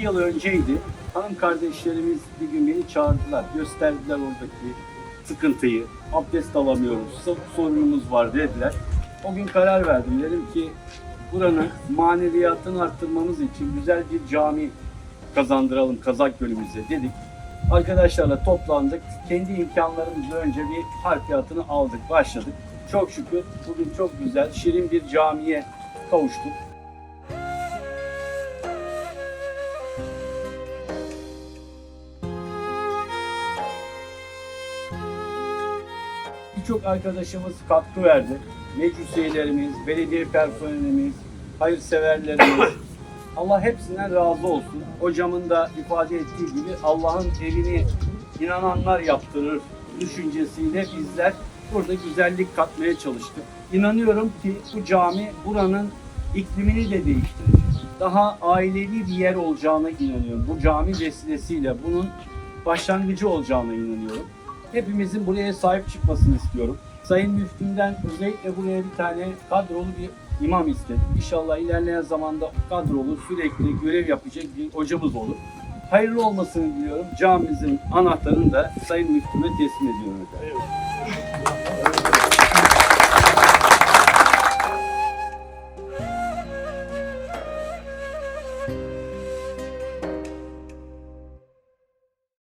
iki yıl önceydi. Hanım kardeşlerimiz bir gün beni çağırdılar. Gösterdiler oradaki sıkıntıyı. Abdest alamıyoruz, sorunumuz var dediler. O gün karar verdim. Dedim ki buranın maneviyatını arttırmamız için güzel bir cami kazandıralım Kazak Gölümüze dedik. Arkadaşlarla toplandık. Kendi imkanlarımızla önce bir harfiyatını aldık, başladık. Çok şükür bugün çok güzel, şirin bir camiye kavuştuk. Birçok arkadaşımız katkı verdi. Meclis üyelerimiz, belediye personelimiz, hayırseverlerimiz. Allah hepsinden razı olsun. Hocamın da ifade ettiği gibi Allah'ın evini inananlar yaptırır düşüncesiyle bizler burada güzellik katmaya çalıştık. İnanıyorum ki bu cami buranın iklimini de değiştirecek. Daha ailevi bir yer olacağına inanıyorum. Bu cami vesilesiyle bunun başlangıcı olacağına inanıyorum. Hepimizin buraya sahip çıkmasını istiyorum. Sayın Müftüm'den özellikle buraya bir tane kadrolu bir imam istedim. İnşallah ilerleyen zamanda kadrolu sürekli görev yapacak bir hocamız olur. Hayırlı olmasını diliyorum. Camimizin anahtarını da Sayın Müftüm'e teslim ediyorum efendim. Evet.